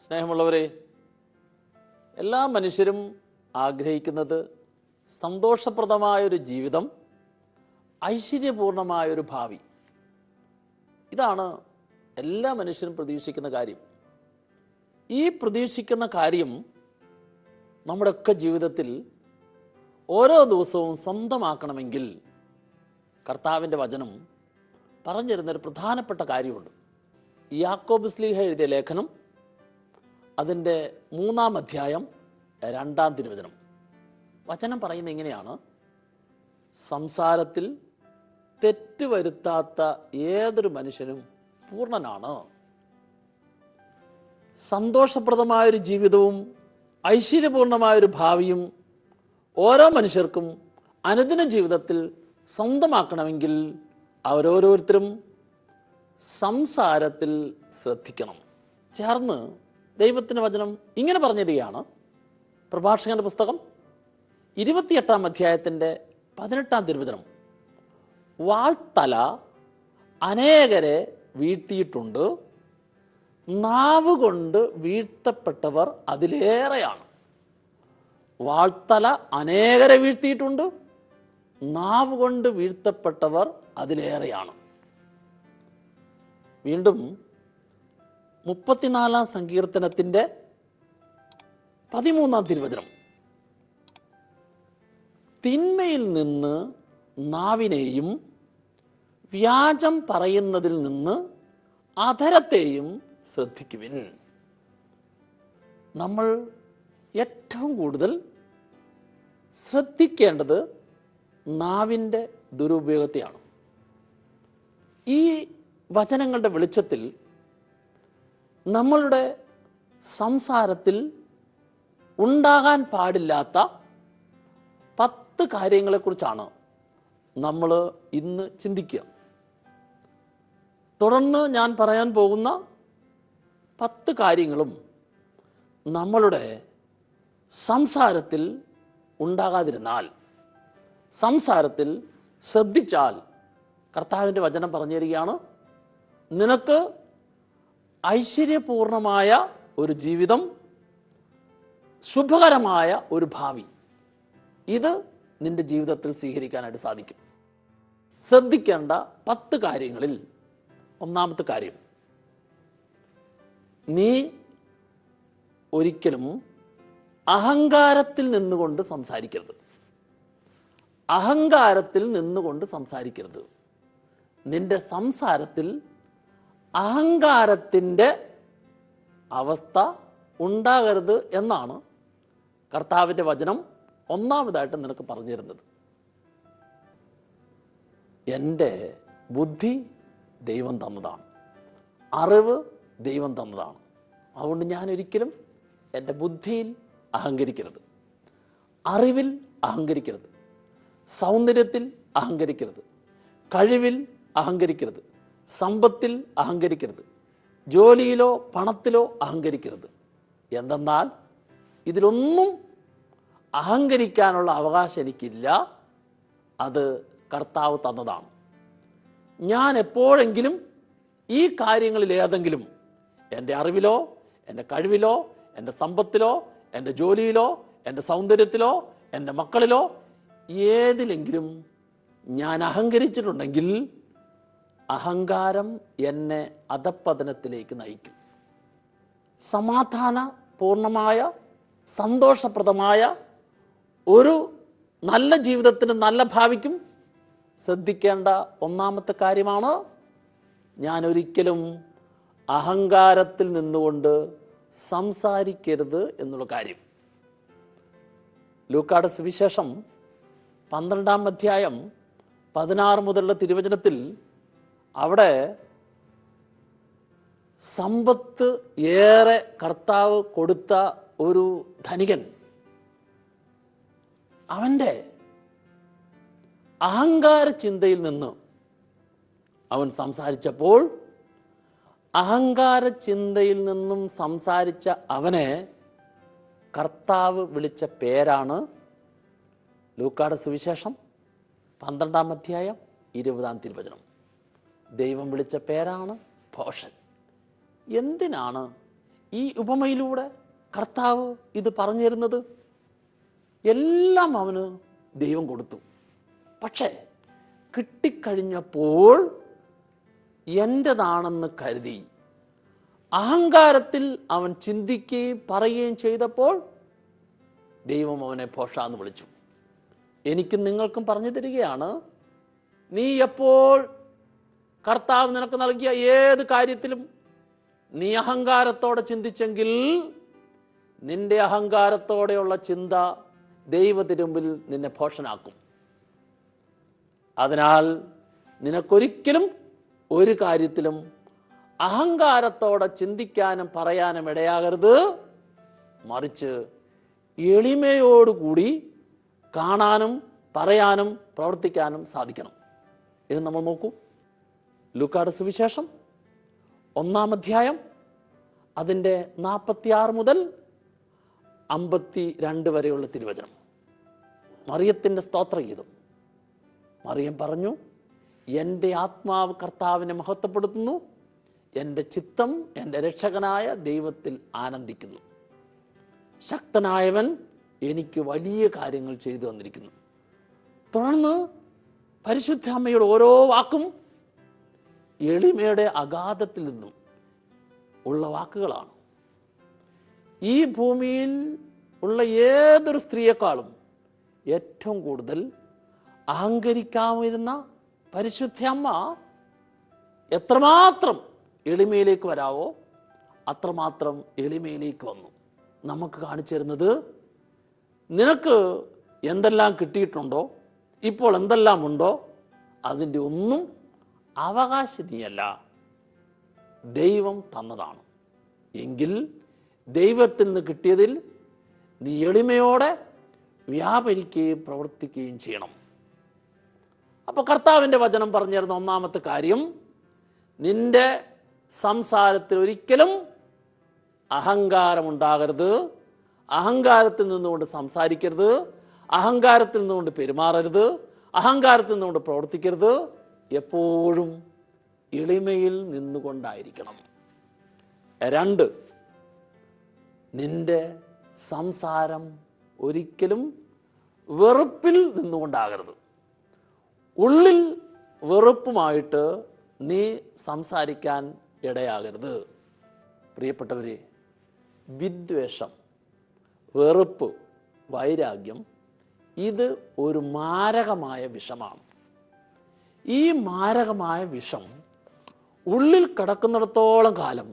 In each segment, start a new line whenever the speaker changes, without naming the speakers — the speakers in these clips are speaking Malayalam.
സ്നേഹമുള്ളവരെ എല്ലാ മനുഷ്യരും ആഗ്രഹിക്കുന്നത് സന്തോഷപ്രദമായൊരു ജീവിതം ഐശ്വര്യപൂർണമായൊരു ഭാവി. ഇതാണ് എല്ലാ മനുഷ്യരും പ്രതീക്ഷിക്കുന്ന കാര്യം. ഈ പ്രതീക്ഷിക്കുന്ന കാര്യം നമ്മുടെയൊക്കെ ജീവിതത്തിൽ ഓരോ ദിവസവും സ്വന്തമാക്കണമെങ്കിൽ കർത്താവിന്റെ വചനം പറഞ്ഞിരുന്നൊരു പ്രധാനപ്പെട്ട കാര്യമുണ്ട്. യാക്കോബ് സ്ലീഹ എഴുതിയ ലേഖനം അതിന്റെ മൂന്നാം അധ്യായം രണ്ടാം തിരുവചനം. വചനം പറയുന്നത് ഇങ്ങനെയാണ്. സംസാരത്തിൽ തെറ്റ് വരുത്താത്ത ഏതൊരു മനുഷ്യനും പൂർണനാണ്. സന്തോഷപ്രദമായൊരു ജീവിതവും ഐശ്വര്യപൂർണമായൊരു ഭാവിയും ഓരോ മനുഷ്യർക്കും അനുദിന ജീവിതത്തിൽ സ്വന്തമാക്കണമെങ്കിൽ അവരോരോരുത്തരും സംസാരത്തിൽ ശ്രദ്ധിക്കണം. ചേർന്ന് ദൈവത്തിന്റെ വചനം ഇങ്ങനെ പറഞ്ഞിരിക്കുകയാണ്. പ്രഭാഷകന്റെ പുസ്തകം ഇരുപത്തിയെട്ടാം അധ്യായത്തിന്റെ പതിനെട്ടാം തിരുവചനം. വാൾത്തല അനേകരെ വീഴ്ത്തിയിട്ടുണ്ട്. നാവ് കൊണ്ട് വീഴ്ത്തപ്പെട്ടവർ അതിലേറെയാണ്. വാൾത്തല അനേകരെ വീഴ്ത്തിയിട്ടുണ്ട്. നാവ് കൊണ്ട് വീഴ്ത്തപ്പെട്ടവർ അതിലേറെയാണ്. വീണ്ടും മുപ്പത്തിനാലാം സങ്കീർത്തനത്തിന്റെ പതിമൂന്നാം തിരുവചനം. തിന്മയിൽ നിന്ന് നാവിനെയും വ്യാജം പറയുന്നതിൽ നിന്ന് അധരത്തെയും ശ്രദ്ധിക്കുവിൻ. നമ്മൾ ഏറ്റവും കൂടുതൽ ശ്രദ്ധിക്കേണ്ടത് നാവിന്റെ ദുരുപയോഗത്തെയാണ്. ഈ വചനങ്ങളുടെ വെളിച്ചത്തിൽ നമ്മളുടെ സംസാരത്തിൽ ഉണ്ടാകാൻ പാടില്ലാത്ത പത്ത് കാര്യങ്ങളെക്കുറിച്ചാണ് നമ്മൾ ഇന്ന് ചിന്തിക്കുക. തുടർന്ന് ഞാൻ പറയാൻ പോകുന്ന പത്ത് കാര്യങ്ങളും നമ്മളുടെ സംസാരത്തിൽ ഉണ്ടാകാതിരുന്നാൽ സംസാരത്തിൽ ശ്രദ്ധിച്ചാൽ കർത്താവിന്റെ വചനം പറഞ്ഞു തരികയാണ് നിനക്ക് ഐശ്വര്യപൂർണമായ ഒരു ജീവിതം ശുഭകരമായ ഒരു ഭാവി. ഇത് നിന്റെ ജീവിതത്തിൽ സ്വീകരിക്കാനായിട്ട് സാധിക്കും. ശ്രദ്ധിക്കേണ്ട പത്ത് കാര്യങ്ങളിൽ ഒന്നാമത്തെ കാര്യം. നീ ഒരിക്കലും അഹങ്കാരത്തിൽ നിന്നുകൊണ്ട് സംസാരിക്കരുത്. അഹങ്കാരത്തിൽ നിന്നുകൊണ്ട് സംസാരിക്കരുത്. നിന്റെ സംസാരത്തിൽ അഹങ്കാരത്തിന്റെ അവസ്ഥ ഉണ്ടാകരുത് എന്നാണ് കർത്താവിന്റെ വചനം ഒന്നാമതായിട്ട് നിനക്ക് പറഞ്ഞു തരുന്നത്. എന്റെ ബുദ്ധി ദൈവം തന്നതാണ്. അറിവ് ദൈവം തന്നതാണ്. അതുകൊണ്ട് ഞാൻ ഒരിക്കലും എന്റെ ബുദ്ധിയിൽ അഹങ്കരിക്കരുത്. അറിവിൽ അഹങ്കരിക്കരുത്. സൗന്ദര്യത്തിൽ അഹങ്കരിക്കരുത്. കഴിവിൽ അഹങ്കരിക്കരുത്. സമ്പത്തിൽ അഹങ്കരിക്കരുത്. ജോലിയിലോ പണത്തിലോ അഹങ്കരിക്കരുത്. എന്തെന്നാൽ ഇതിലൊന്നും അഹങ്കരിക്കാനുള്ള അവകാശം എനിക്കില്ല. അത് കർത്താവ് തന്നതാണ്. ഞാൻ എപ്പോഴെങ്കിലും ഈ കാര്യങ്ങളിൽ ഏതെങ്കിലും എന്റെ അറിവിലോ എന്റെ കഴിവിലോ എന്റെ സമ്പത്തിലോ എന്റെ ജോലിയിലോ എന്റെ സൗന്ദര്യത്തിലോ എന്റെ മക്കളിലോ ഏതിലെങ്കിലും ഞാൻ അഹങ്കരിച്ചിട്ടുണ്ടെങ്കിൽ അഹങ്കാരം എന്നെ അധപ്പതനത്തിലേക്ക് നയിക്കും. സമാധാന പൂർണമായ സന്തോഷപ്രദമായ ഒരു നല്ല ജീവിതത്തിന് നല്ല ഭാവിക്കും ശ്രദ്ധിക്കേണ്ട ഒന്നാമത്തെ കാര്യമാണ് ഞാൻ ഒരിക്കലും അഹങ്കാരത്തിൽ നിന്നുകൊണ്ട് സംസാരിക്കരുത് എന്നുള്ള കാര്യം. ലൂക്കാട് സുവിശേഷം പന്ത്രണ്ടാം അധ്യായം പതിനാറ് മുതലുള്ള തിരുവചനത്തിൽ അവിടെ സമ്പത്ത് ഏറെ കർത്താവ് കൊടുത്ത ഒരു ധനികൻ. അവന്റെ അഹങ്കാര ചിന്തയിൽ നിന്ന് അവൻ സംസാരിച്ചപ്പോൾ അഹങ്കാര ചിന്തയിൽ നിന്നും സംസാരിച്ച അവനെ കർത്താവ് വിളിച്ച പേരാണ് ലൂക്കാട് സുവിശേഷം പന്ത്രണ്ടാം അധ്യായം ഇരുപതാം തിരുവചനം. ദൈവം വിളിച്ച പേരാണ് ഭോഷൻ എന്തിനാണ് ഈ ഉപമയിലൂടെ കർത്താവ് ഇത് പറഞ്ഞു തരുന്നത് എല്ലാം അവന് ദൈവം കൊടുത്തു. പക്ഷേ കിട്ടിക്കഴിഞ്ഞപ്പോൾ എന്റെതാണെന്ന് കരുതി അഹങ്കാരത്തിൽ അവൻ ചിന്തിക്കുകയും പറയുകയും ചെയ്തപ്പോൾ ദൈവം അവനെ ഭോഷാന്ന് വിളിച്ചു. എനിക്കും നിങ്ങൾക്കും പറഞ്ഞു തരികയാണ് നീ എപ്പോൾ കർത്താവ് നിനക്ക് നൽകിയ ഏത് കാര്യത്തിലും നീ അഹങ്കാരത്തോടെ ചിന്തിച്ചെങ്കിൽ നിന്റെ അഹങ്കാരത്തോടെയുള്ള ചിന്ത ദൈവത്തിനുമ്പിൽ നിന്നെ ഭോഷനാക്കും. അതിനാൽ നിനക്കൊരിക്കലും ഒരു കാര്യത്തിലും അഹങ്കാരത്തോടെ ചിന്തിക്കാനും പറയാനും ഇടയാകരുത്. മറിച്ച് എളിമയോടുകൂടി കാണാനും പറയാനും പ്രവർത്തിക്കാനും സാധിക്കണം. ഇത് നമ്മൾ നോക്കൂ. ലൂക്കാട് സുവിശേഷം ഒന്നാം അധ്യായം അതിന്റെ നാൽപ്പത്തിയാറ് മുതൽ അമ്പത്തി രണ്ട് വരെയുള്ള തിരുവചനം. മറിയത്തിന്റെ സ്തോത്രഗീതം മറിയം പറഞ്ഞു എന്റെ ആത്മാവ് കർത്താവിനെ മഹത്വപ്പെടുത്തുന്നു എന്റെ ചിത്തം എന്റെ രക്ഷകനായ ദൈവത്തിൽ ആനന്ദിക്കുന്നു. ശക്തനായവൻ എനിക്ക് വലിയ കാര്യങ്ങൾ ചെയ്തു തന്നിരിക്കുന്നു. തുടർന്ന് പരിശുദ്ധ അമ്മയുടെ ഓരോ വാക്കും എളിമയുടെ അഗാധത്തിൽ നിന്നും ഉള്ള വാക്കുകളാണ്. ഈ ഭൂമിയിൽ ഉള്ള ഏതൊരു സ്ത്രീയെക്കാളും ഏറ്റവും കൂടുതൽ അഹങ്കരിക്കാവുന്ന പരിശുദ്ധ അമ്മ എത്രമാത്രം എളിമയിലേക്ക് വരാവോ അത്രമാത്രം എളിമയിലേക്ക് വന്നു. നമുക്ക് കാണിച്ചു തരുന്നത് നിനക്ക് എന്തെല്ലാം കിട്ടിയിട്ടുണ്ടോ? ഇപ്പോൾ എന്തെല്ലാം ഉണ്ടോ? അതിന്റെ ഒന്നും അവകാശിനിയല്ല. ദൈവം തന്നതാണ്. എങ്കിൽ ദൈവത്തിൽ നിന്ന് കിട്ടിയതിൽ നീ എളിമയോടെ വ്യാപരിക്കുകയും പ്രവർത്തിക്കുകയും ചെയ്യണം. അപ്പൊ കർത്താവിന്റെ വചനം പറഞ്ഞിരുന്ന ഒന്നാമത്തെ കാര്യം നിന്റെ സംസാരത്തിൽ ഒരിക്കലും അഹങ്കാരമുണ്ടാകരുത്. അഹങ്കാരത്തിൽ നിന്നുകൊണ്ട് സംസാരിക്കരുത്. അഹങ്കാരത്തിൽ നിന്നുകൊണ്ട് പെരുമാറരുത്. അഹങ്കാരത്തിൽ നിന്നുകൊണ്ട് പ്രവർത്തിക്കരുത്. എപ്പോഴും എളിമയിൽ നിന്നുകൊണ്ടായിരിക്കണം. രണ്ട് നിന്റെ സംസാരം ഒരിക്കലും വെറുപ്പിൽ നിന്നുകൊണ്ടാകരുത്. ഉള്ളിൽ വെറുപ്പുമായിട്ട് നീ സംസാരിക്കാൻ ഇടയാകരുത്. പ്രിയപ്പെട്ടവരെ വിദ്വേഷം വെറുപ്പ് വൈരാഗ്യം ഇത് ഒരു മാരകമായ വിഷമാണ്. ഈ മാരകമായ വിഷം ഉള്ളിൽ കിടക്കുന്നിടത്തോളം കാലം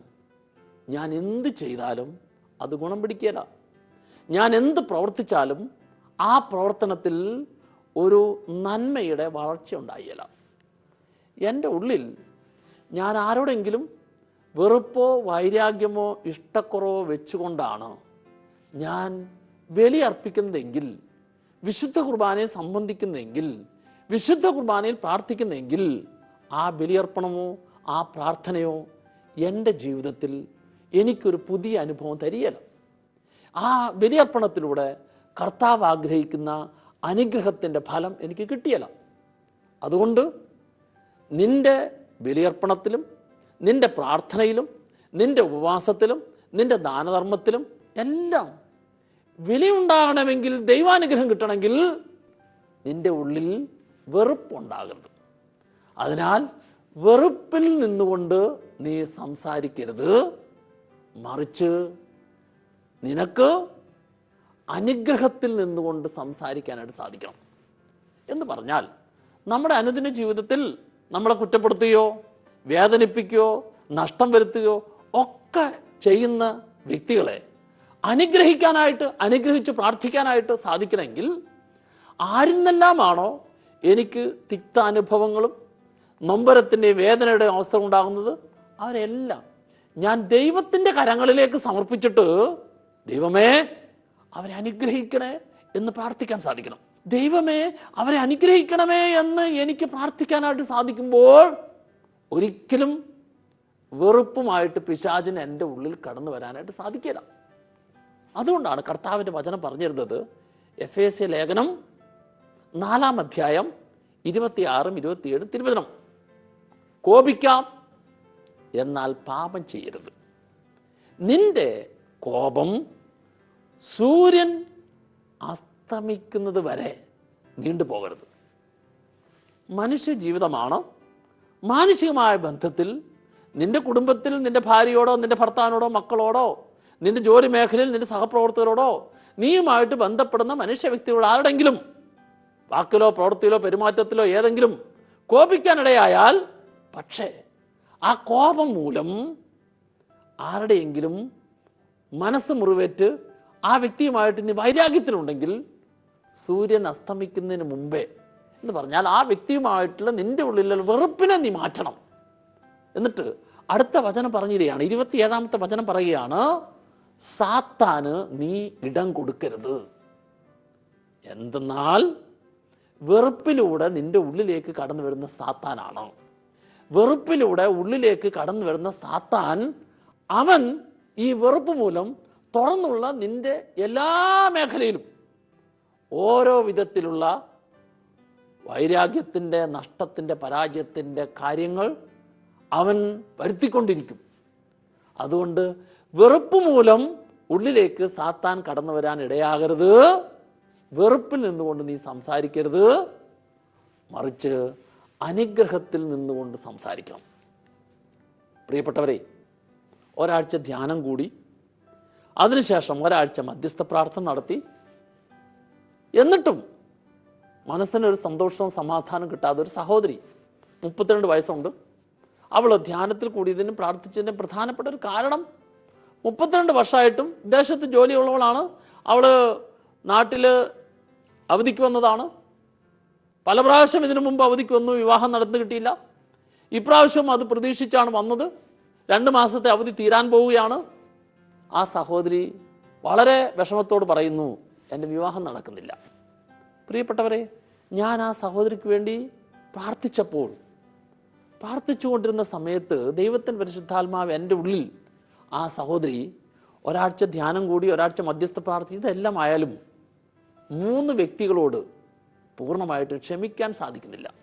ഞാൻ എന്ത് ചെയ്താലും അത് ഗുണം പിടിക്കില്ല ഞാൻ എന്ത് പ്രവർത്തിച്ചാലും ആ പ്രവർത്തനത്തിൽ ഒരു നന്മയുടെ വളർച്ച ഉണ്ടായില്ല എന്റെ ഉള്ളിൽ ഞാൻ ആരോടെങ്കിലും വെറുപ്പോ വൈരാഗ്യമോ ഇഷ്ടക്കുറവോ വെച്ചുകൊണ്ടാണ് ഞാൻ ബലി അർപ്പിക്കുന്നതെങ്കിൽ വിശുദ്ധ കുർബാനയെ സംബന്ധിക്കുന്നതെങ്കിൽ വിശുദ്ധ കുർബാനയിൽ പ്രാർത്ഥിക്കുന്നെങ്കിൽ ആ ബലിയർപ്പണമോ ആ പ്രാർത്ഥനയോ എന്റെ ജീവിതത്തിൽ എനിക്കൊരു പുതിയ അനുഭവം തരികയില്ല. ആ ബലിയർപ്പണത്തിലൂടെ കർത്താവ് ആഗ്രഹിക്കുന്ന അനുഗ്രഹത്തിന്റെ ഫലം എനിക്ക് കിട്ടിയല്ല. അതുകൊണ്ട് നിന്റെ ബലിയർപ്പണത്തിലും നിന്റെ പ്രാർത്ഥനയിലും നിന്റെ ഉപവാസത്തിലും നിന്റെ ദാനധർമ്മത്തിലും എല്ലാം വിലയുണ്ടാകണമെങ്കിൽ ദൈവാനുഗ്രഹം കിട്ടണമെങ്കിൽ നിന്റെ ഉള്ളിൽ വെറുപ്പുണ്ടാകരുത്. അതിനാൽ വെറുപ്പിൽ നിന്നുകൊണ്ട് നീ സംസാരിക്കരുത്. മറിച്ച് നിനക്ക് അനുഗ്രഹത്തിൽ നിന്നുകൊണ്ട് സംസാരിക്കാനായിട്ട് സാധിക്കണം. എന്ന് പറഞ്ഞാൽ നമ്മുടെ അനുദിന ജീവിതത്തിൽ നമ്മളെ കുറ്റപ്പെടുത്തുകയോ വേദനിപ്പിക്കുകയോ നഷ്ടം വരുത്തുകയോ ഒക്കെ ചെയ്യുന്ന വ്യക്തികളെ അനുഗ്രഹിക്കാനായിട്ട് അനുഗ്രഹിച്ച് പ്രാർത്ഥിക്കാനായിട്ട് സാധിക്കണമെങ്കിൽ ആരിൽ നിന്നെല്ലാമാണോ എനിക്ക് തിക്ത അനുഭവങ്ങളും നൊമ്പരത്തിന്റെ വേദനയുടെ അവസ്ഥ ഉണ്ടാകുന്നത് അവരെല്ലാം ഞാൻ ദൈവത്തിന്റെ കരങ്ങളിലേക്ക് സമർപ്പിച്ചിട്ട് ദൈവമേ അവരെ അനുഗ്രഹിക്കണേ എന്ന് പ്രാർത്ഥിക്കാൻ സാധിക്കണം. ദൈവമേ അവരെ അനുഗ്രഹിക്കണമേ എന്ന് എനിക്ക് പ്രാർത്ഥിക്കാനായിട്ട് സാധിക്കുമ്പോൾ ഒരിക്കലും വെറുപ്പുമായിട്ട് പിശാചിന് എന്റെ ഉള്ളിൽ കടന്നു വരാനായിട്ട് സാധിക്കില്ല അതുകൊണ്ടാണ് കർത്താവിന്റെ വചനം പറഞ്ഞിരുന്നത് എഫ് എ സി ലേഖനം നാലാം അധ്യായം ഇരുപത്തിയാറും ഇരുപത്തിയേഴും തിരുവചനം. കോപിക്കാം എന്നാൽ പാപം ചെയ്യരുത്. നിന്റെ കോപം സൂര്യൻ അസ്തമിക്കുന്നത് വരെ നീണ്ടുപോകരുത് മനുഷ്യ ജീവിതമാണ്. മാനുഷികമായ ബന്ധത്തിൽ നിന്റെ കുടുംബത്തിൽ നിന്റെ ഭാര്യയോടോ നിന്റെ ഭർത്താവിനോടോ മക്കളോടോ നിന്റെ ജോലി മേഖലയിൽ നിന്റെ സഹപ്രവർത്തകരോടോ നീയുമായിട്ട് ബന്ധപ്പെടുന്ന മനുഷ്യ വ്യക്തികൾ ആരുടെങ്കിലും വാക്കിലോ പ്രവൃത്തിയിലോ പെരുമാറ്റത്തിലോ ഏതെങ്കിലും കോപിക്കാനിടയായാൽ പക്ഷേ ആ കോപം മൂലം ആരുടെയെങ്കിലും മനസ്സ് മുറിവേറ്റ് ആ വ്യക്തിയുമായിട്ട് ഇനി വൈരാഗ്യത്തിലുണ്ടെങ്കിൽ സൂര്യൻ അസ്തമിക്കുന്നതിന് മുമ്പേ എന്ന് പറഞ്ഞാൽ ആ വ്യക്തിയുമായിട്ടുള്ള നിന്റെ ഉള്ളിലുള്ള വെറുപ്പിനെ നീ മാറ്റണം. എന്നിട്ട് അടുത്ത വചനം പറഞ്ഞിരിക്കുകയാണ്. ഇരുപത്തിയേഴാമത്തെ വചനം പറയുകയാണ് സാത്താന് നീ ഇടം കൊടുക്കരുത്. എന്തെന്നാൽ വെറുപ്പിലൂടെ നിന്റെ ഉള്ളിലേക്ക് കടന്നു വരുന്ന സാത്താനാണ്. വെറുപ്പിലൂടെ ഉള്ളിലേക്ക് കടന്നു വരുന്ന സാത്താൻ അവൻ ഈ വെറുപ്പ് മൂലം തുറന്നുള്ള നിന്റെ എല്ലാ മേഖലയിലും ഓരോ വിധത്തിലുള്ള വൈരാഗ്യത്തിന്റെ നഷ്ടത്തിന്റെ പരാജയത്തിന്റെ കാര്യങ്ങൾ അവൻ വരുത്തിക്കൊണ്ടിരിക്കും. അതുകൊണ്ട് വെറുപ്പ് മൂലം ഉള്ളിലേക്ക് സാത്താൻ കടന്നു വരാൻ ഇടയാകരുത്. വെറുപ്പിൽ നിന്നുകൊണ്ട് നീ സംസാരിക്കരുത്. മറിച്ച് അനുഗ്രഹത്തിൽ നിന്നുകൊണ്ട് സംസാരിക്കണം. പ്രിയപ്പെട്ടവരെ ഒരാഴ്ച ധ്യാനം കൂടി അതിനുശേഷം ഒരാഴ്ച മധ്യസ്ഥ പ്രാർത്ഥന നടത്തി എന്നിട്ടും മനസ്സിനൊരു സന്തോഷവും സമാധാനം കിട്ടാതെ ഒരു സഹോദരി മുപ്പത്തിരണ്ട് വയസ്സുണ്ട് അവൾ ധ്യാനത്തിൽ കൂടിയതിനും പ്രാർത്ഥിച്ചതിനും പ്രധാനപ്പെട്ട ഒരു കാരണം മുപ്പത്തിരണ്ട് വർഷമായിട്ടും വിദേശത്ത് ജോലിയുള്ളവളാണ്. അവൾ നാട്ടിൽ അവധിക്ക് വന്നതാണ്. പല പ്രാവശ്യം ഇതിനു മുമ്പ് അവധിക്ക് വന്നു വിവാഹം നടന്നു കിട്ടിയില്ല. ഇപ്രാവശ്യം അത് പ്രതീക്ഷിച്ചാണ് വന്നത്. രണ്ട് മാസത്തെ അവധി തീരാൻ പോവുകയാണ്. ആ സഹോദരി വളരെ വിഷമത്തോട് പറയുന്നു എന്റെ വിവാഹം നടക്കുന്നില്ല. പ്രിയപ്പെട്ടവരെ ഞാൻ ആ സഹോദരിക്ക് വേണ്ടി പ്രാർത്ഥിച്ചപ്പോൾ പ്രാർത്ഥിച്ചുകൊണ്ടിരുന്ന സമയത്ത് ദൈവത്തിൻ പരിശുദ്ധാത്മാവ് എന്റെ ഉള്ളിൽ ആ സഹോദരി ഒരാഴ്ച ധ്യാനം കൂടി ഒരാഴ്ച മധ്യസ്ഥ പ്രാർത്ഥന ഇതെല്ലാം ആയാലും മൂന്ന് വ്യക്തികളോട് പൂർണമായിട്ട് ക്ഷമിക്കാൻ സാധിക്കുന്നില്ല.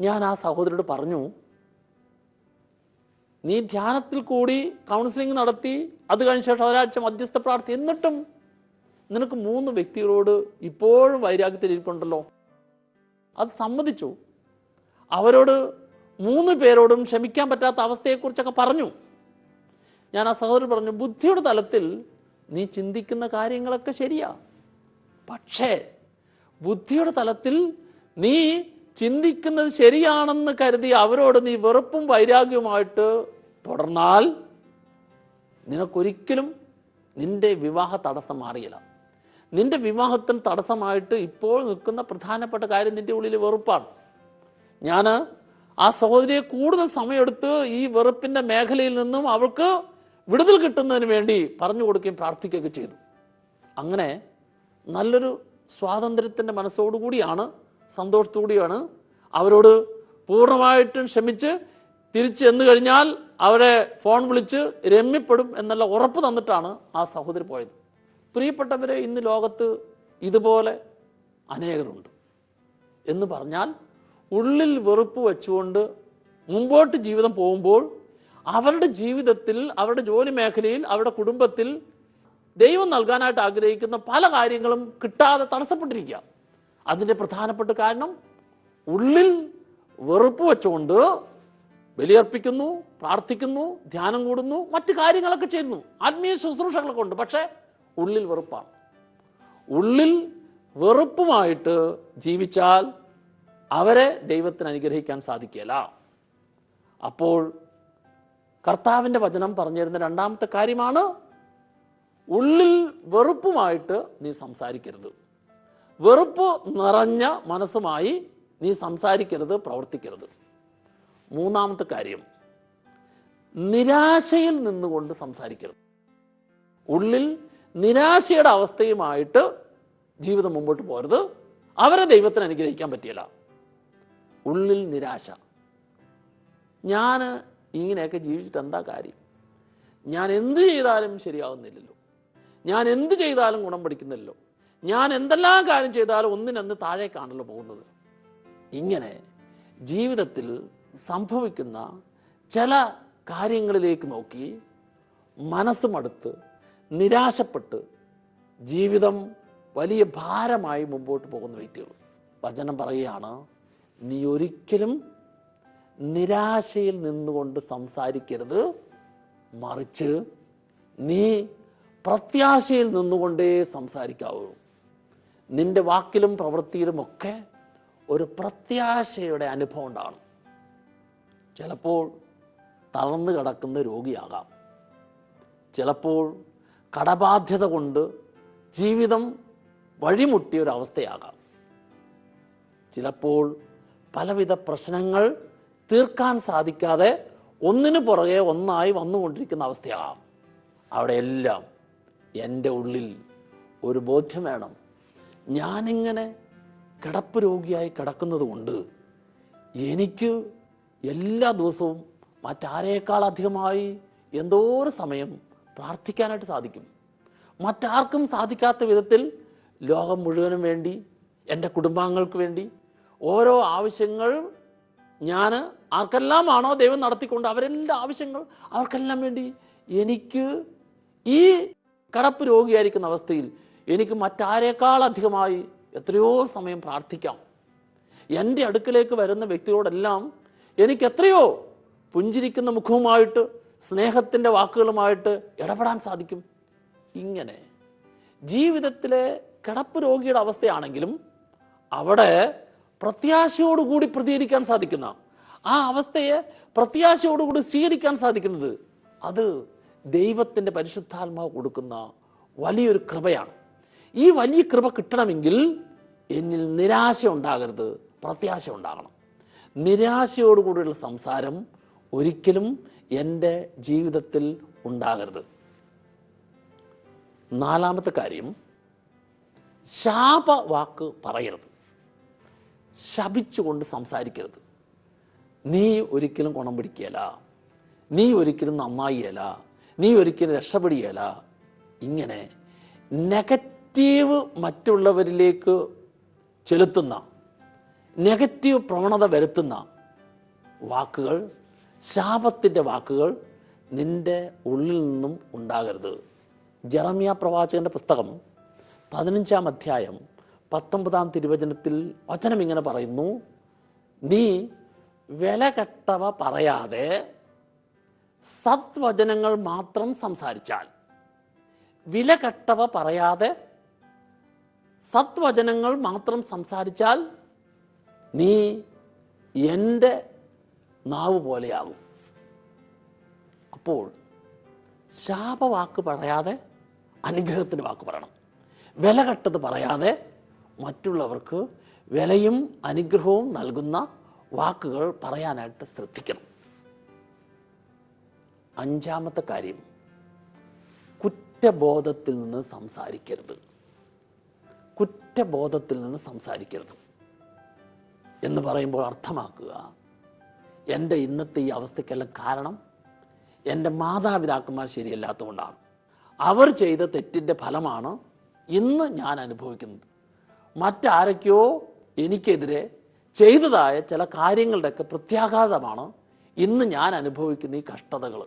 ഞാൻ ആ സഹോദരോട് പറഞ്ഞു നീ ധ്യാനത്തിൽ കൂടി കൗൺസിലിംഗ് നടത്തി അത് കഴിഞ്ഞ ശേഷം ഒരാഴ്ച മധ്യസ്ഥ പ്രാർത്ഥി. എന്നിട്ടും നിനക്ക് മൂന്ന് വ്യക്തികളോട് ഇപ്പോഴും വൈരാഗ്യത്തിലിരിപ്പുണ്ടല്ലോ അത് സമ്മതിച്ചു. അവരോട് മൂന്ന് പേരോടും ക്ഷമിക്കാൻ പറ്റാത്ത അവസ്ഥയെക്കുറിച്ചൊക്കെ പറഞ്ഞു. ഞാൻ ആ സഹോദരൻ പറഞ്ഞു ബുദ്ധിയുടെ തലത്തിൽ നീ ചിന്തിക്കുന്ന കാര്യങ്ങളൊക്കെ ശരിയാ. പക്ഷേ ബുദ്ധിയുടെ തലത്തിൽ നീ ചിന്തിക്കുന്നത് ശരിയാണെന്ന് കരുതി അവരോട് നീ വെറുപ്പും വൈരാഗ്യവുമായിട്ട് തുടർന്നാൽ നിനക്കൊരിക്കലും നിന്റെ വിവാഹ തടസ്സം മാറിയില്ല. നിന്റെ വിവാഹത്തിന് തടസ്സമായിട്ട് ഇപ്പോൾ നിൽക്കുന്ന പ്രധാനപ്പെട്ട കാര്യം നിന്റെ ഉള്ളിൽ വെറുപ്പാണ്. ഞാൻ ആ സഹോദരിയെ കൂടുതൽ സമയമെടുത്ത് ഈ വെറുപ്പിന്റെ മേഖലയിൽ നിന്നും അവൾക്ക് വിടുതൽ കിട്ടുന്നതിന് വേണ്ടി പറഞ്ഞു കൊടുക്കുകയും പ്രാർത്ഥിക്കുകയൊക്കെ ചെയ്തു. അങ്ങനെ നല്ലൊരു സ്വാതന്ത്ര്യത്തിന്റെ മനസ്സോടുകൂടിയാണ് സന്തോഷത്തോടുകൂടിയാണ് അവരോട് പൂർണമായിട്ടും ക്ഷമിച്ച് തിരിച്ച് എന്ന് കഴിഞ്ഞാൽ അവരെ ഫോൺ വിളിച്ച് രമ്യപ്പെടും എന്നുള്ള ഉറപ്പ് തന്നിട്ടാണ് ആ സഹോദരി പോയത്. പ്രിയപ്പെട്ടവരെ ഇന്ന് ലോകത്ത് ഇതുപോലെ അനേകരുണ്ട്. എന്ന് പറഞ്ഞാൽ ഉള്ളിൽ വെറുപ്പ് വെച്ചുകൊണ്ട് മുമ്പോട്ട് ജീവിതം പോകുമ്പോൾ അവരുടെ ജീവിതത്തിൽ അവരുടെ ജോലി മേഖലയിൽ അവരുടെ കുടുംബത്തിൽ ദൈവം നൽകാനായിട്ട് ആഗ്രഹിക്കുന്ന പല കാര്യങ്ങളും കിട്ടാതെ തടസ്സപ്പെട്ടിരിക്കുക. അതിന്റെ പ്രധാനപ്പെട്ട കാരണം ഉള്ളിൽ വെറുപ്പ് വെച്ചുകൊണ്ട് ബലിയർപ്പിക്കുന്നു പ്രാർത്ഥിക്കുന്നു ധ്യാനം കൂടുന്നു മറ്റു കാര്യങ്ങളൊക്കെ ചെയ്യുന്നു. ആത്മീയ ശുശ്രൂഷകളൊക്കെ ഉണ്ട് പക്ഷേ ഉള്ളിൽ വെറുപ്പാണ്. ഉള്ളിൽ വെറുപ്പുമായിട്ട് ജീവിച്ചാൽ അവരെ ദൈവത്തിന് അനുഗ്രഹിക്കാൻ സാധിക്കില്ല അപ്പോൾ കർത്താവിന്റെ വചനം പറഞ്ഞിരുന്ന രണ്ടാമത്തെ കാര്യമാണ് ഉള്ളിൽ വെറുപ്പുമായിട്ട് നീ സംസാരിക്കരുത്. വെറുപ്പ് നിറഞ്ഞ മനസ്സുമായി നീ സംസാരിക്കരുത് പ്രവർത്തിക്കരുത്. മൂന്നാമത്തെ കാര്യം നിരാശയിൽ നിന്നുകൊണ്ട് സംസാരിക്കരുത്. ഉള്ളിൽ നിരാശയുടെ അവസ്ഥയുമായിട്ട് ജീവിതം മുമ്പോട്ട് പോരുത് അവരെ ദൈവത്തിന് അനുഗ്രഹിക്കാൻ പറ്റിയില്ല. ഉള്ളിൽ നിരാശ. ഞാൻ ഇങ്ങനെയൊക്കെ ജീവിച്ചിട്ട് എന്താ കാര്യം? ഞാൻ എന്ത് ചെയ്താലും ശരിയാവുന്നില്ലല്ലോ. ഞാൻ എന്ത് ചെയ്താലും ഗുണം പഠിക്കുന്നല്ലോ ഞാൻ എന്തെല്ലാം കാര്യം ചെയ്താലും ഒന്നിനൊന്ന് താഴേക്കാണല്ലോ പോകുന്നത്. ഇങ്ങനെ ജീവിതത്തിൽ സംഭവിക്കുന്ന ചില കാര്യങ്ങളിലേക്ക് നോക്കി മനസ്സുമടുത്ത് നിരാശപ്പെട്ട് ജീവിതം വലിയ ഭാരമായി മുമ്പോട്ട് പോകുന്ന വ്യക്തികൾ. വചനം പറയുകയാണ് നീ ഒരിക്കലും നിരാശയിൽ നിന്നുകൊണ്ട് സംസാരിക്കരുത്. മറിച്ച് നീ പ്രത്യാശയിൽ നിന്നുകൊണ്ടേ സംസാരിക്കാവൂ. നിന്റെ വാക്കിലും പ്രവൃത്തിയിലുമൊക്കെ ഒരു പ്രത്യാശയുടെ അനുഭവം ഉണ്ടാകണം. ചിലപ്പോൾ തളർന്നു കിടക്കുന്ന രോഗിയാകാം. ചിലപ്പോൾ കടബാധ്യത കൊണ്ട് ജീവിതം വഴിമുട്ടിയ ഒരു അവസ്ഥയാകാം. ചിലപ്പോൾ പലവിധ പ്രശ്നങ്ങൾ തീർക്കാൻ സാധിക്കാതെ ഒന്നിനു പുറകെ ഒന്നായി വന്നുകൊണ്ടിരിക്കുന്ന അവസ്ഥയാകാം. അവിടെയെല്ലാം എന്റെ ഉള്ളിൽ ഒരു ബോധ്യം വേണം. ഞാനിങ്ങനെ കിടപ്പ് രോഗിയായി കിടക്കുന്നത് കൊണ്ട് എനിക്ക് എല്ലാ ദിവസവും മറ്റാരേക്കാൾ അധികമായി എന്തോ ഒരു സമയം പ്രാർത്ഥിക്കാനായിട്ട് സാധിക്കും. മറ്റാർക്കും സാധിക്കാത്ത വിധത്തിൽ ലോകം മുഴുവനും വേണ്ടി എന്റെ കുടുംബാംഗങ്ങൾക്ക് വേണ്ടി ഓരോ ആവശ്യങ്ങൾ ഞാൻ ആർക്കെല്ലാമാണോ ദൈവം നടത്തിക്കൊണ്ട് അവരെല്ലാ ആവശ്യങ്ങൾ അവർക്കെല്ലാം വേണ്ടി എനിക്ക് ഈ കടപ്പ് രോഗിയായിരിക്കുന്ന അവസ്ഥയിൽ എനിക്ക് മറ്റാരേക്കാൾ അധികമായി എത്രയോ സമയം പ്രാർത്ഥിക്കാം. എന്റെ അടുക്കലേക്ക് വരുന്ന വ്യക്തികളോടെല്ലാം എനിക്ക് എത്രയോ പുഞ്ചിരിക്കുന്ന മുഖവുമായിട്ട് സ്നേഹത്തിന്റെ വാക്കുകളുമായിട്ട് ഇടപെടാൻ സാധിക്കും. ഇങ്ങനെ ജീവിതത്തിലെ കിടപ്പ് രോഗിയുടെ അവസ്ഥയാണെങ്കിലും അവിടെ പ്രത്യാശയോടുകൂടി പ്രതികരിക്കാൻ സാധിക്കുന്ന ആ അവസ്ഥയെ പ്രത്യാശയോടുകൂടി സ്വീകരിക്കാൻ സാധിക്കുന്നത് അത് ദൈവത്തിന്റെ പരിശുദ്ധാത്മാവ് കൊടുക്കുന്ന വലിയൊരു കൃപയാണ്. ഈ വലിയ കൃപ കിട്ടണമെങ്കിൽ എന്നിൽ നിരാശ ഉണ്ടാകരുത് പ്രത്യാശ ഉണ്ടാകണം. നിരാശയോടുകൂടിയുള്ള സംസാരം ഒരിക്കലും എന്റെ ജീവിതത്തിൽ ഉണ്ടാകരുത്. നാലാമത്തെ കാര്യം ശാപവാക്ക് പറയരുത്. ശപിച്ചുകൊണ്ട് സംസാരിക്കരുത്. നീ ഒരിക്കലും ഗുണം പിടിക്കുകയില്ല. നീ ഒരിക്കലും നന്നായിയല്ല നീ ഒരിക്കലും രക്ഷപ്പെടുകയല്ല. ഇങ്ങനെ നെഗറ്റീവ് മറ്റുള്ളവരിലേക്ക് ചെലുത്തുന്ന നെഗറ്റീവ് പ്രവണത വരുത്തുന്ന വാക്കുകൾ ശാപത്തിന്റെ വാക്കുകൾ നിന്റെ ഉള്ളിൽ നിന്നും ഉണ്ടാകരുത്. ജറമിയ പ്രവാചകന്റെ പുസ്തകം പതിനഞ്ചാം അധ്യായം പത്തൊമ്പതാം തിരുവചനത്തിൽ വചനം ഇങ്ങനെ പറയുന്നു നീ വില കെട്ടവ പറയാതെ സത്വചനങ്ങൾ മാത്രം സംസാരിച്ചാൽ. വില കെട്ടവ പറയാതെ സത്വചനങ്ങൾ മാത്രം സംസാരിച്ചാൽ നീ എന്റെ നാവ് പോലെയാകും. അപ്പോൾ ശാപവാക്ക് പറയാതെ അനുഗ്രഹത്തിന് വാക്ക് പറയണം. വില കെട്ടത് പറയാതെ മറ്റുള്ളവർക്ക് വിലയും അനുഗ്രഹവും നൽകുന്ന വാക്കുകൾ പറയാനായിട്ട് ശ്രദ്ധിക്കണം. അഞ്ചാമത്തെ കാര്യം. കുറ്റബോധത്തിൽ നിന്ന് സംസാരിക്കരുത്. കുറ്റബോധത്തിൽ നിന്ന് സംസാരിക്കരുത്. എന്ന് പറയുമ്പോൾ അർത്ഥമാക്കുക എന്റെ ഇന്നത്തെ ഈ അവസ്ഥയ്ക്കെല്ലാം കാരണം എന്റെ മാതാപിതാക്കന്മാർ ശരിയല്ലാത്തതുകൊണ്ടാണ്. അവർ ചെയ്ത തെറ്റിന്റെ ഫലമാണ് ഇന്ന് ഞാൻ അനുഭവിക്കുന്നത്. മറ്റാരൊക്കെയോ എനിക്കെതിരെ ചെയ്തതായ ചില കാര്യങ്ങളുടെയൊക്കെ പ്രത്യാഘാതമാണ് ഇന്ന് ഞാൻ അനുഭവിക്കുന്ന ഈ കഷ്ടതകൾ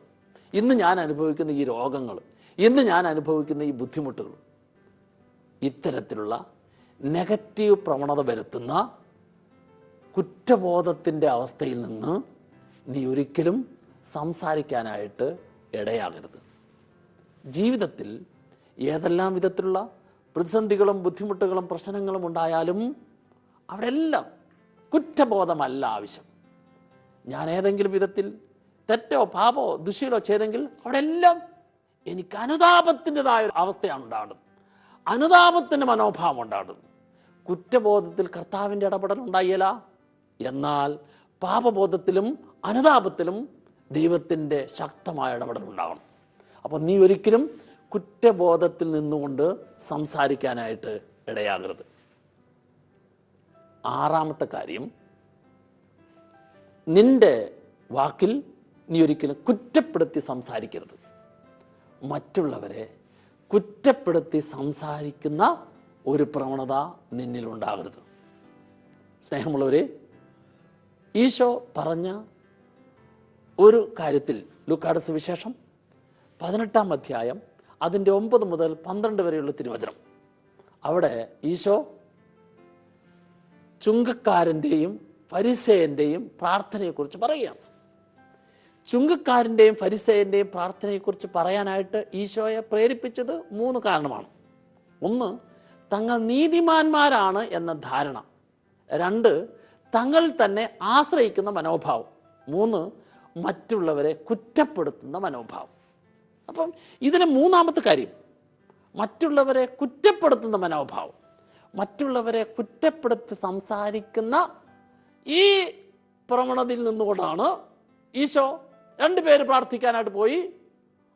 ഇന്ന് ഞാൻ അനുഭവിക്കുന്ന ഈ രോഗങ്ങൾ ഇന്ന് ഞാൻ അനുഭവിക്കുന്ന ഈ ബുദ്ധിമുട്ടുകൾ ഇത്തരത്തിലുള്ള നെഗറ്റീവ് പ്രവണത വരുത്തുന്ന കുറ്റബോധത്തിന്റെ അവസ്ഥയിൽ നിന്ന് നീ ഒരിക്കലും സംസാരിക്കാനായിട്ട് ഇടയാകരുത്. ജീവിതത്തിൽ ഏതെല്ലാം വിധത്തിലുള്ള പ്രതിസന്ധികളും ബുദ്ധിമുട്ടുകളും പ്രശ്നങ്ങളും ഉണ്ടായാലും അവിടെല്ലാം കുറ്റബോധമല്ല ആവശ്യം. ഞാൻ ഏതെങ്കിലും വിധത്തിൽ തെറ്റോ പാപോ ദുശീലോ ചെയ്തെങ്കിൽ അവിടെ എല്ലാം എനിക്ക് അനുതാപത്തിന്റെതായ ഒരു അവസ്ഥയാണ് ഉണ്ടാകുന്നത്. അനുതാപത്തിന്റെ മനോഭാവം ഉണ്ടാകുന്നത്. കുറ്റബോധത്തിൽ കർത്താവിന്റെ ഇടപെടൽ ഉണ്ടായില്ല എന്നാൽ പാപബോധത്തിലും അനുതാപത്തിലും ദൈവത്തിന്റെ ശക്തമായ ഇടപെടൽ ഉണ്ടാകണം അപ്പോൾ നീ ഒരിക്കലും കുറ്റബോധത്തിൽ നിന്നുകൊണ്ട് സംസാരിക്കാനായിട്ട് ഇടയാകരുത്. ആറാമത്തെ കാര്യം നിന്റെ വാക്കിൽ നീ ഒരിക്കലും കുറ്റപ്പെടുത്തി സംസാരിക്കരുത്. മറ്റുള്ളവരെ കുറ്റപ്പെടുത്തി സംസാരിക്കുന്ന ഒരു പ്രവണത നിന്നിലുണ്ടാകരുത്. സ്നേഹമുള്ളവരെ ഈശോ പറഞ്ഞ ഒരു കാര്യത്തിൽ ലുക്കാട് സുവിശേഷം പതിനെട്ടാം അധ്യായം അതിന്റെ ഒമ്പത് മുതൽ പന്ത്രണ്ട് വരെയുള്ള തിരുവചനം. അവിടെ ഈശോ ചുങ്കക്കാരന്റെയും പരിസയന്റെയും പ്രാർത്ഥനയെക്കുറിച്ച് പറയുകയാണ്. ചുങ്കക്കാരന്റെയും ഫരിസേന്റെയും പ്രാർത്ഥനയെക്കുറിച്ച് പറയാനായിട്ട് ഈശോയെ പ്രേരിപ്പിച്ചത് മൂന്ന് കാരണമാണ്. ഒന്ന് തങ്ങൾ നീതിമാന്മാരാണ് എന്ന ധാരണ. രണ്ട് തങ്ങൾ തന്നെ ആശ്രയിക്കുന്ന മനോഭാവം. മൂന്ന് മറ്റുള്ളവരെ കുറ്റപ്പെടുത്തുന്ന മനോഭാവം. അപ്പം ഇതിന് മൂന്നാമത്തെ കാര്യം മറ്റുള്ളവരെ കുറ്റപ്പെടുത്തുന്ന മനോഭാവം. മറ്റുള്ളവരെ കുറ്റപ്പെടുത്തി സംസാരിക്കുന്ന ഈ പ്രവണതയിൽ നിന്നുകൊണ്ടാണ് ഈശോ രണ്ടുപേര് പ്രാർത്ഥിക്കാനായിട്ട് പോയി.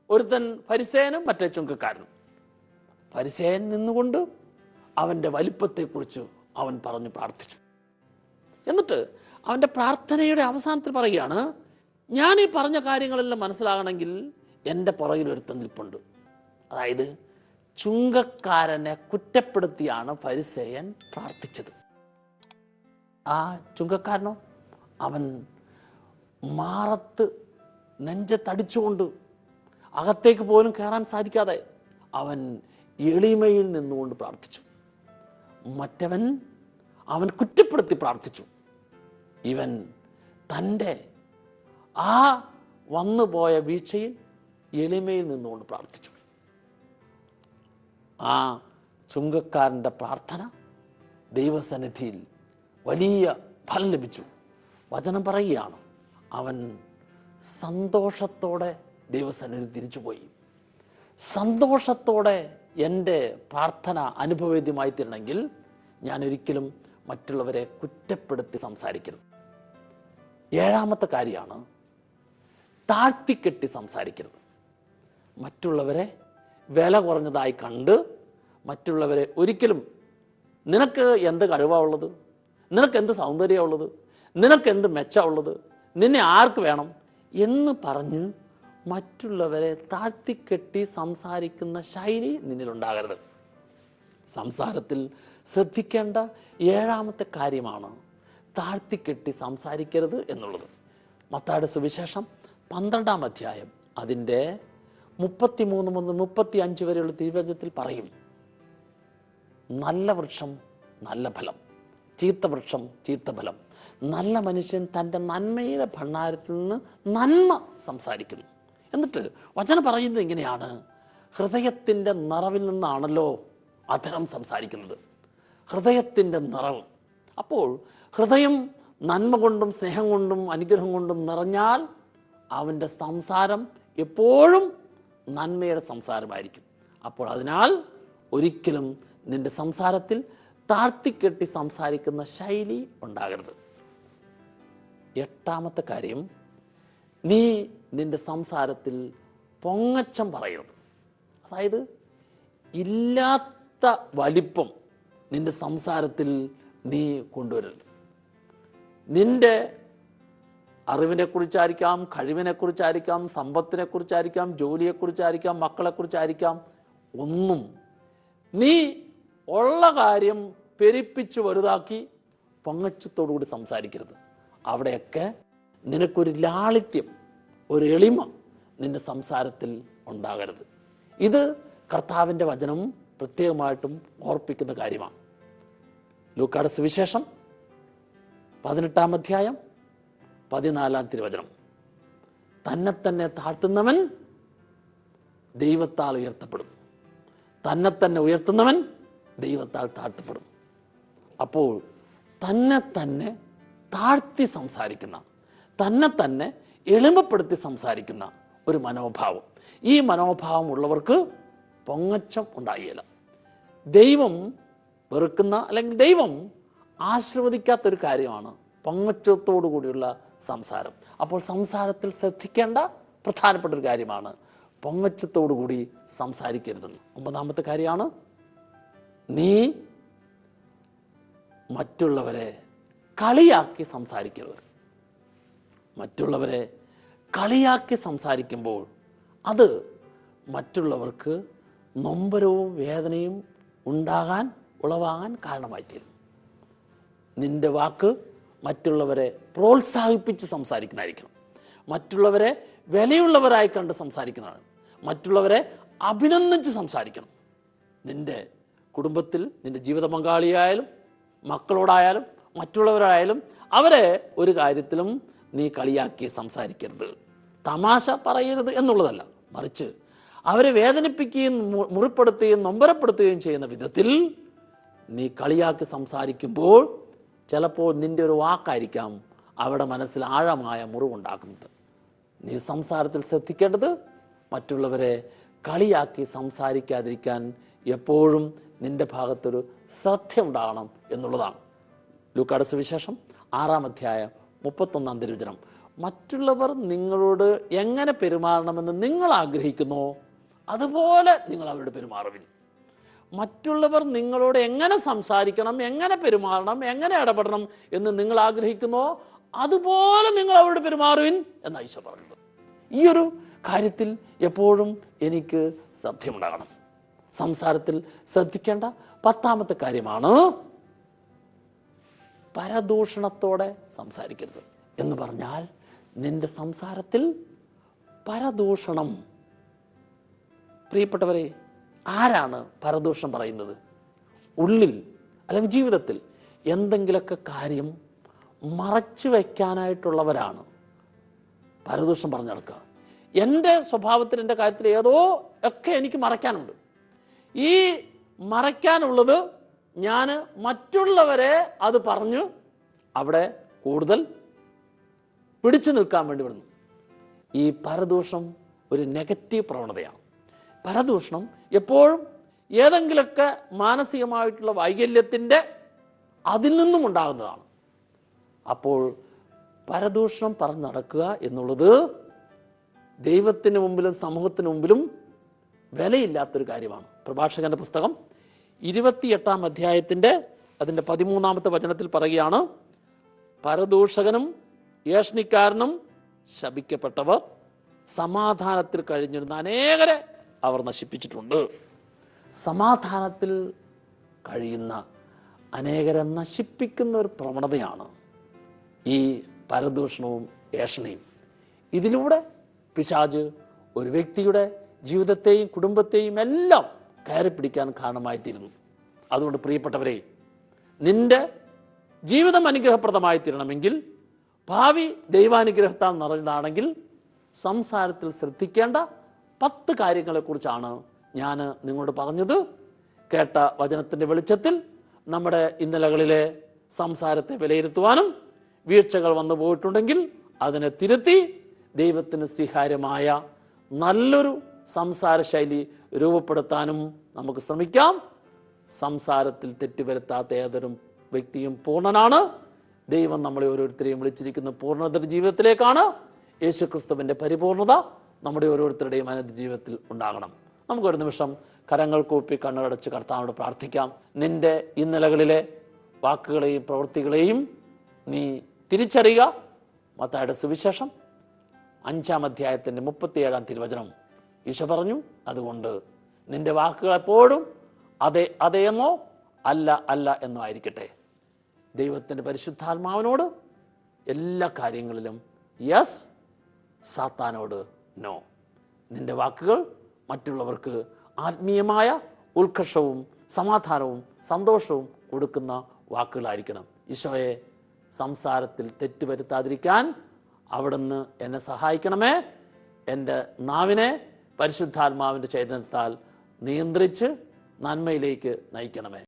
ഒരുത്തൻ പരിസേനും മറ്റേ ചുങ്കക്കാരനും. പരിസേൻ നിന്നുകൊണ്ട് അവന്റെ വലിപ്പത്തെക്കുറിച്ച് അവൻ പറഞ്ഞു പ്രാർത്ഥിച്ചു. എന്നിട്ട് അവന്റെ പ്രാർത്ഥനയുടെ അവസാനത്തിൽ പറയുകയാണ് ഞാൻ ഈ പറഞ്ഞ കാര്യങ്ങളെല്ലാം മനസ്സിലാകണമെങ്കിൽ എന്റെ പുറകിൽ ഒരുത്തൻ നിൽപ്പുണ്ട്. അതായത് ചുങ്കക്കാരനെ കുറ്റപ്പെടുത്തിയാണ് പരിസേയൻ പ്രാർത്ഥിച്ചത്. ആ ചുങ്കക്കാരനോ? അവൻ മാറത്ത് നെഞ്ചത്തടിച്ചുകൊണ്ട് അകത്തേക്ക് പോലും കയറാൻ സാധിക്കാതെ അവൻ എളിമയിൽ നിന്നുകൊണ്ട് പ്രാർത്ഥിച്ചു. മറ്റവൻ അവൻ കുറ്റപ്പെടുത്തി പ്രാർത്ഥിച്ചു. ഇവൻ തന്റെ ആ വന്നുപോയ വീഴ്ചയിൽ എളിമയിൽ നിന്നുകൊണ്ട് പ്രാർത്ഥിച്ചു. ആ ചുങ്കക്കാരന്റെ പ്രാർത്ഥന ദൈവസന്നിധിയിൽ വലിയ ഫലം ലഭിച്ചു. വചനം പറയുകയാണ് അവൻ സന്തോഷത്തോടെ ദൈവസന്നിധി തിരിച്ചുപോയി. സന്തോഷത്തോടെ എന്റെ പ്രാർത്ഥന അനുഭവവേദ്യമായി തീരണമെങ്കിൽ ഞാൻ ഒരിക്കലും മറ്റുള്ളവരെ കുറ്റപ്പെടുത്തി സംസാരിക്കരുത്. ഏഴാമത്തെ കാര്യമാണ് താഴ്ത്തിക്കെട്ടി സംസാരിക്കരുത്. മറ്റുള്ളവരെ വില കുറഞ്ഞതായി കണ്ട് മറ്റുള്ളവരെ ഒരിക്കലും നിനക്ക് എന്ത് കഴിവാണുള്ളത് നിനക്ക് എന്ത് സൗന്ദര്യമാണ് ഉള്ളത്? നിനക്ക് എന്ത് മെച്ചമുള്ളത് നിന്നെ ആർക്ക് വേണം? എന്ന് പറഞ്ഞ് മറ്റുള്ളവരെ താഴ്ത്തിക്കെട്ടി സംസാരിക്കുന്ന ശൈലി നിന്നിലുണ്ടാകരുത്. സംസാരത്തിൽ ശ്രദ്ധിക്കേണ്ട ഏഴാമത്തെ കാര്യമാണ് താഴ്ത്തിക്കെട്ടി സംസാരിക്കരുത് എന്നുള്ളത്. മത്തായുടെ സുവിശേഷം പന്ത്രണ്ടാം അധ്യായം അതിന്റെ മുപ്പത്തിമൂന്ന് മുതൽ മുപ്പത്തി അഞ്ച് വരെയുള്ള തിരുവചനത്തിൽ പറയും നല്ല വൃക്ഷം നല്ല ഫലം ചീത്ത വൃക്ഷം ചീത്ത ഫലം. നല്ല മനുഷ്യൻ തന്റെ നന്മയുടെ ഭണ്ണാരത്തിൽ നിന്ന് നന്മ സംസാരിക്കുന്നു. എന്നിട്ട് വചനം പറയുന്നത് എങ്ങനെയാണ് ഹൃദയത്തിന്റെ നിറവിൽ നിന്നാണല്ലോ അധരം സംസാരിക്കുന്നത്. ഹൃദയത്തിന്റെ നിറവ്. അപ്പോൾ ഹൃദയം നന്മ കൊണ്ടും സ്നേഹം കൊണ്ടും അനുഗ്രഹം കൊണ്ടും നിറഞ്ഞാൽ അവന്റെ സംസാരം എപ്പോഴും നന്മയുടെ സംസാരമായിരിക്കും. അപ്പോൾ അതിനാൽ ഒരിക്കലും നിന്റെ സംസാരത്തിൽ താഴ്ത്തിക്കെട്ടി സംസാരിക്കുന്ന ശൈലി ഉണ്ടാകരുത്. എട്ടാമത്തെ കാര്യം നീ നിന്റെ സംസാരത്തിൽ പൊങ്ങച്ചം പറയരുത്. അതായത് ഇല്ലാത്ത വലിപ്പം നിന്റെ സംസാരത്തിൽ നീ കൊണ്ടുവരരുത്. നിന്റെ അറിവിനെ കുറിച്ചായിരിക്കാം കഴിവിനെ കുറിച്ചായിരിക്കാം സമ്പത്തിനെ കുറിച്ചായിരിക്കാം മക്കളെ കുറിച്ചായിരിക്കാം ഒന്നും നീ ഉള്ള കാര്യം പെരിപ്പിച്ച് വലുതാക്കി പൊങ്ങച്ചത്തോടുകൂടി സംസാരിക്കരുത്. അവിടെയൊക്കെ നിനക്കൊരു ലാളിത്യം ഒരു എളിമ നിന്റെ സംസാരത്തിൽ ഉണ്ടാകരുത്. ഇത് കർത്താവിന്റെ വചനം പ്രത്യേകമായിട്ടും ഓർപ്പിക്കുന്ന കാര്യമാണ്. ലൂക്കാട് സുവിശേഷം പതിനെട്ടാം അധ്യായം പതിനാലാം തിരുവചനം. തന്നെ തന്നെ താഴ്ത്തുന്നവൻ ദൈവത്താൽ ഉയർത്തപ്പെടും. തന്നെ തന്നെ ഉയർത്തുന്നവൻ ദൈവത്താൽ താഴ്ത്തപ്പെടും. അപ്പോൾ തന്നെ തന്നെ താഴ്ത്തി സംസാരിക്കുന്ന തന്നെ തന്നെ എളിമപ്പെടുത്തി സംസാരിക്കുന്ന ഒരു മനോഭാവം. ഈ മനോഭാവം ഉള്ളവർക്ക് പൊങ്ങച്ചം ഉണ്ടായില്ല ദൈവം വെറുക്കുന്ന അല്ലെങ്കിൽ ദൈവം ആശീർവദിക്കാത്തൊരു കാര്യമാണ് പൊങ്ങച്ചത്തോടു കൂടിയുള്ള സംസാരം. അപ്പോൾ സംസാരത്തിൽ ശ്രദ്ധിക്കേണ്ട പ്രധാനപ്പെട്ട ഒരു കാര്യമാണ് പൊങ്ങച്ചത്തോടു കൂടി സംസാരിക്കരുതെന്ന്. ഒമ്പതാമത്തെ കാര്യമാണ് നീ മറ്റുള്ളവരെ കളിയാക്കി സംസാരിക്കരുത്. മറ്റുള്ളവരെ കളിയാക്കി സംസാരിക്കുമ്പോൾ അത് മറ്റുള്ളവർക്ക് നൊമ്പരവും വേദനയും ഉണ്ടാകാൻ ഉളവാകാൻ കാരണമായി തീരും നിന്റെ വാക്ക് മറ്റുള്ളവരെ പ്രോത്സാഹിപ്പിച്ച് സംസാരിക്കുന്നതായിരിക്കണം. മറ്റുള്ളവരെ വിലയുള്ളവരായി കണ്ട് സംസാരിക്കുന്നതാണ്. മറ്റുള്ളവരെ അഭിനന്ദിച്ച് സംസാരിക്കണം. നിന്റെ കുടുംബത്തിൽ നിന്റെ ജീവിത പങ്കാളിയായാലും മക്കളോടായാലും മറ്റുള്ളവരായാലും അവരെ ഒരു കാര്യത്തിലും നീ കളിയാക്കി സംസാരിക്കരുത്. തമാശ പറയരുത് എന്നുള്ളതല്ല. മറിച്ച് അവരെ വേദനിപ്പിക്കുകയും മുറിപ്പെടുത്തുകയും നൊമ്പരപ്പെടുത്തുകയും ചെയ്യുന്ന വിധത്തിൽ നീ കളിയാക്കി സംസാരിക്കുമ്പോൾ ചിലപ്പോൾ നിന്റെ ഒരു വാക്കായിരിക്കാം അവിടെ മനസ്സിൽ ആഴമായ മുറിവുണ്ടാക്കുന്നത്. നീ സംസാരത്തിൽ ശ്രദ്ധിക്കേണ്ടത് മറ്റുള്ളവരെ കളിയാക്കി സംസാരിക്കാതിരിക്കാൻ എപ്പോഴും നിന്റെ ഭാഗത്തൊരു ശ്രദ്ധ ഉണ്ടാകണം എന്നുള്ളതാണ്. ലൂക്കാട് സുവിശേഷം ആറാം അധ്യായം മുപ്പത്തൊന്നാം തിരുവചനം. മറ്റുള്ളവർ നിങ്ങളോട് എങ്ങനെ പെരുമാറണമെന്ന് നിങ്ങൾ ആഗ്രഹിക്കുന്നു അതുപോലെ നിങ്ങൾ അവരോട് പെരുമാറുവിൻ. മറ്റുള്ളവർ നിങ്ങളോട് എങ്ങനെ സംസാരിക്കണം എങ്ങനെ പെരുമാറണം എങ്ങനെ ഇടപെടണം എന്ന് നിങ്ങൾ ആഗ്രഹിക്കുന്നു അതുപോലെ നിങ്ങൾ അവരോട് പെരുമാറുവിൻ എന്ന് ഈശോ പറഞ്ഞത്. ഈ ഒരു കാര്യത്തിൽ എപ്പോഴും എനിക്ക് ശ്രദ്ധയുണ്ടാകണം സംസാരത്തിൽ ശ്രദ്ധിക്കേണ്ട പത്താമത്തെ കാര്യമാണ് പരദൂഷണത്തോടെ സംസാരിക്കരുത്. എന്ന് പറഞ്ഞാൽ നിന്റെ സംസാരത്തിൽ പരദൂഷണം. പ്രിയപ്പെട്ടവരെ ആരാണ് പരദൂഷണം പറയുന്നത്? ഉള്ളിൽ അല്ലെങ്കിൽ ജീവിതത്തിൽ എന്തെങ്കിലുമൊക്കെ കാര്യം മറച്ചു വയ്ക്കാനായിട്ടുള്ളവരാണ് പരദൂഷണം പറഞ്ഞു നടക്കുക. എന്റെ സ്വഭാവത്തിൽ എന്റെ കാര്യത്തിൽ ഏതോ ഒക്കെ എനിക്ക് മറയ്ക്കാനുണ്ട്. ഈ മറയ്ക്കാനുള്ളത് ഞാൻ മറ്റുള്ളവരെ അത് പറഞ്ഞു അവിടെ കൂടുതൽ പിടിച്ചു നിൽക്കാൻ വേണ്ടി വിടുന്നു. ഈ പരദൂഷണം ഒരു നെഗറ്റീവ് പ്രവണതയാണ്. പരദൂഷണം എപ്പോഴും ഏതെങ്കിലുമൊക്കെ മാനസികമായിട്ടുള്ള വൈകല്യത്തിന്റെ അതിൽ നിന്നും ഉണ്ടാകുന്നതാണ്. അപ്പോൾ പരദൂഷണം പറഞ്ഞ് നടക്കുക എന്നുള്ളത് ദൈവത്തിന് മുമ്പിലും സമൂഹത്തിന് മുമ്പിലും വിലയില്ലാത്തൊരു കാര്യമാണ്. പ്രഭാഷകന്റെ പുസ്തകം ഇരുപത്തിയെട്ടാം അധ്യായത്തിന്റെ അതിന്റെ പതിമൂന്നാമത്തെ വചനത്തിൽ പറയുകയാണ് പരദൂഷകനും ഏഷ്ണിക്കാരനും ശപിക്കപ്പെട്ടവർ സമാധാനത്തിൽ കഴിഞ്ഞിരുന്ന അനേകരെ അവർ നശിപ്പിച്ചിട്ടുണ്ട്. സമാധാനത്തിൽ കഴിയുന്ന അനേകരെ നശിപ്പിക്കുന്ന ഒരു പ്രവണതയാണ് ഈ പരദൂഷണവും ഏഷണയും. ഇതിലൂടെ പിശാജ് ഒരു വ്യക്തിയുടെ ജീവിതത്തെയും കുടുംബത്തെയും എല്ലാം കയറി പിടിക്കാൻ കാരണമായി തീരുന്നു അതുകൊണ്ട് പ്രിയപ്പെട്ടവരെ നിന്റെ ജീവിതം അനുഗ്രഹപ്രദമായി തീരണമെങ്കിൽ ഭാവി ദൈവാനുഗ്രഹത്താൽ നിറഞ്ഞതാണെങ്കിൽ സംസാരത്തിൽ ശ്രദ്ധിക്കേണ്ട പത്ത് കാര്യങ്ങളെക്കുറിച്ചാണ് ഞാൻ നിങ്ങളോട് പറഞ്ഞത്. കേട്ട വചനത്തിന്റെ വെളിച്ചത്തിൽ നമ്മുടെ ഇന്നലകളിലെ സംസാരത്തെ വിലയിരുത്തുവാനും വീഴ്ചകൾ വന്നു പോയിട്ടുണ്ടെങ്കിൽ അതിനെ തിരുത്തി ദൈവത്തിന് സ്വീകാര്യമായ നല്ലൊരു സംസാര ശൈലി രൂപപ്പെടുത്താനും നമുക്ക് ശ്രമിക്കാം. സംസാരത്തിൽ തെറ്റുവരുത്താത്ത ഏതൊരു വ്യക്തിയും പൂർണനാണ്. ദൈവം നമ്മളെ ഓരോരുത്തരെയും വിളിച്ചിരിക്കുന്ന പൂർണത ജീവിതത്തിലേക്കാണ്. യേശുക്രിസ്തുവിന്റെ പരിപൂർണത നമ്മുടെ ഓരോരുത്തരുടെയും അനന്ത ജീവിതത്തിൽ ഉണ്ടാകണം. നമുക്ക് ഒരു നിമിഷം കരങ്ങൾ കൂപ്പി കണ്ണടച്ച് കർത്താവിനോട് പ്രാർത്ഥിക്കാം. നിന്റെ ഇന്നലകളിലെ വാക്കുകളെയും പ്രവൃത്തികളെയും നീ തിരിച്ചറിയുക. മത്തായുടെ സുവിശേഷം അഞ്ചാം അധ്യായത്തിന്റെ മുപ്പത്തിയേഴാം തിരുവചനം. ഈശോ പറഞ്ഞു അതുകൊണ്ട് നിന്റെ വാക്കുകൾ എപ്പോഴും അതെ അതെയെന്നോ അല്ല അല്ല എന്നോ ആയിരിക്കട്ടെ. ദൈവത്തിന്റെ പരിശുദ്ധാത്മാവിനോട് എല്ലാ കാര്യങ്ങളിലും യെസ് സാത്താനോട് നോ നിന്റെ വാക്കുകൾ മറ്റുള്ളവർക്ക് ആത്മീയമായ ഉത്കർഷവും സമാധാനവും സന്തോഷവും കൊടുക്കുന്ന വാക്കുകളായിരിക്കണം. ഈശോയെ സംസാരത്തിൽ തെറ്റുവരുത്താതിരിക്കാൻ അവിടുന്ന് എന്നെ സഹായിക്കണമേ. എന്റെ നാവിനെ പരിശുദ്ധാത്മാവിന്റെ ചൈതന്യത്താൽ നിയന്ത്രിച്ച് നന്മയിലേക്ക് നയിക്കണമേ.